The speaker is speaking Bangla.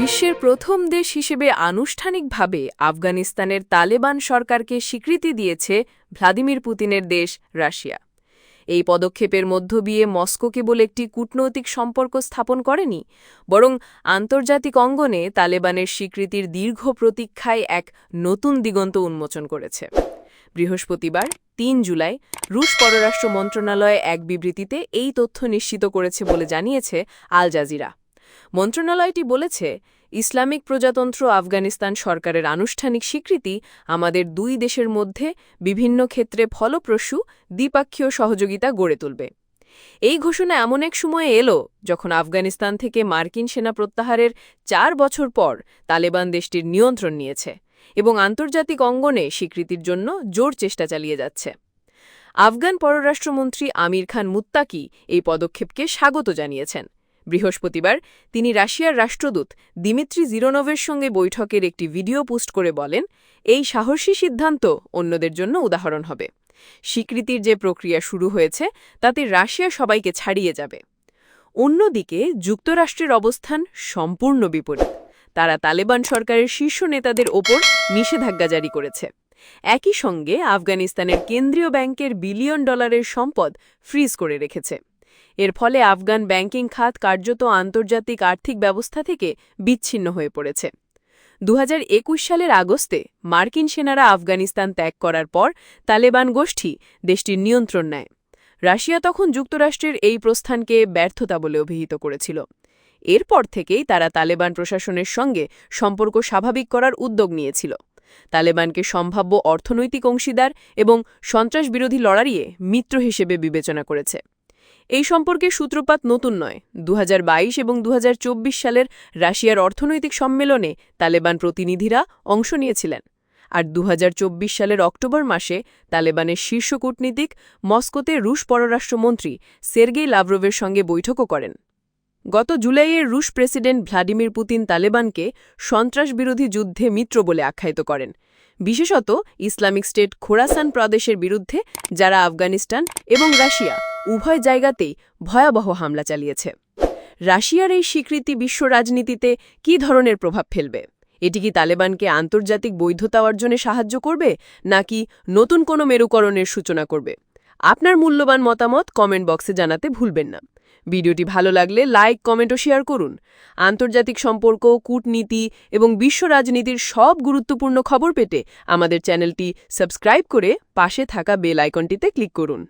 বিশ্বের প্রথম দেশ হিসেবে আনুষ্ঠানিকভাবে আফগানিস্তানের তালেবান সরকারকে স্বীকৃতি দিয়েছে ভ্লাদিমির পুতিনের দেশ রাশিয়া। এই পদক্ষেপের মধ্য দিয়ে মস্কো কেবল একটি কূটনৈতিক সম্পর্ক স্থাপন করেনি, বরং আন্তর্জাতিক অঙ্গনে তালেবানের স্বীকৃতির দীর্ঘ প্রতীক্ষায় এক নতুন দিগন্ত উন্মোচন করেছে। বৃহস্পতিবার, তিন জুলাই, রুশ পররাষ্ট্র মন্ত্রণালয় এক বিবৃতিতে এই তথ্য নিশ্চিত করেছে বলে জানিয়েছে আল জাজিরা। মন্ত্রণালয়টি বলেছে, ইসলামিক প্রজাতন্ত্র আফগানিস্তান সরকারের আনুষ্ঠানিক স্বীকৃতি আমাদের দুই দেশের মধ্যে বিভিন্ন ক্ষেত্রে ফলপ্রসূ দ্বিপাক্ষীয় সহযোগিতা গড়ে তুলবে। এই ঘোষণা এমন এক সময়ে এলো যখন আফগানিস্তান থেকে মার্কিন সেনা প্রত্যাহারের চার বছর পর তালেবান দেশটির নিয়ন্ত্রণ নিয়েছে এবং আন্তর্জাতিক অঙ্গনে স্বীকৃতির জন্য জোর চেষ্টা চালিয়ে যাচ্ছে। আফগান পররাষ্ট্রমন্ত্রী আমির খান মুত্তাকি এই পদক্ষেপকে স্বাগত জানিয়েছেন। বৃহস্পতিবার তিনি রাশিয়ার রাষ্ট্রদূত দিমিত্রি জিরোনভের সঙ্গে বৈঠকের একটি ভিডিও পোস্ট করে বলেন, এই সাহসী সিদ্ধান্ত অন্যদের জন্য উদাহরণ হবে। স্বীকৃতির যে প্রক্রিয়া শুরু হয়েছে, তাতে রাশিয়া সবাইকে ছাড়িয়ে যাবে। অন্যদিকে, যুক্তরাষ্ট্রের অবস্থান সম্পূর্ণ বিপরীত। তারা তালেবান সরকারের শীর্ষ নেতাদের ওপর নিষেধাজ্ঞা জারি করেছে। একই সঙ্গে আফগানিস্তানের কেন্দ্রীয় ব্যাংকের বিলিয়ন ডলারের সম্পদ ফ্রিজ করে রেখেছে। এর ফলে আফগান ব্যাংকিং খাত কার্যত আন্তর্জাতিক আর্থিক ব্যবস্থা থেকে বিচ্ছিন্ন হয়ে পড়েছে। দু হাজার একুশ সালের আগস্টে মার্কিন সেনারা আফগানিস্তান ত্যাগ করার পর তালেবান গোষ্ঠী দেশটির নিয়ন্ত্রণ নেয়। রাশিয়া তখন যুক্তরাষ্ট্রের এই প্রস্থানকে ব্যর্থতা বলে অভিহিত করেছিল। এরপর থেকেই তারা তালেবান প্রশাসনের সঙ্গে সম্পর্ক স্বাভাবিক করার উদ্যোগ নিয়েছিল। তালেবানকে সম্ভাব্য অর্থনৈতিক অংশীদার এবং সন্ত্রাসবিরোধী লড়াইয়ে মিত্র হিসেবে বিবেচনা করেছে। এই সম্পর্কে সূত্রপাত নতুন নয়। দু এবং দুহাজার চব্বিশ সালের রাশিয়ার অর্থনৈতিক সম্মেলনে তালেবান প্রতিনিধিরা অংশ নিয়েছিলেন। আর দুহাজার চব্বিশ সালের অক্টোবর মাসে তালেবানের শীর্ষ কূটনীতিক মস্কোতে রুশ পররাষ্ট্রমন্ত্রী সের্গেই লাভরোভের সঙ্গে বৈঠকও করেন। গত জুলাইয়ের রুশ প্রেসিডেন্ট ভ্লাদিমির পুতিন তালেবানকে সন্ত্রাসবিরোধী যুদ্ধে মিত্র বলে আখ্যায়িত করেন। বিশেষত ইসলামিক স্টেট খোরাসান প্রদেশের বিরুদ্ধে, যারা আফগানিস্তান এবং রাশিয়া উভয় জায়গাতেই ভয়াবহ হামলা চালিয়েছে। রাশিয়ার এই স্বীকৃতি বিশ্ব রাজনীতিতে কী ধরনের প্রভাব ফেলবে? এটি কি তালেবানকে আন্তর্জাতিক বৈধতা অর্জনে সাহায্য করবে, নাকি নতুন কোনো মেরুকরণের সূচনা করবে? আপনার মূল্যবান মতামত কমেন্ট বক্সে জানাতে ভুলবেন না। ভিডিওটি ভালো লাগলে লাইক, কমেন্ট ও শেয়ার করুন। আন্তর্জাতিক সম্পর্ক, কূটনীতি এবং বিশ্ব রাজনীতির সব গুরুত্বপূর্ণ খবর পেতে আমাদের চ্যানেলটি সাবস্ক্রাইব করে পাশে থাকা বেল আইকনটিতে ক্লিক করুন।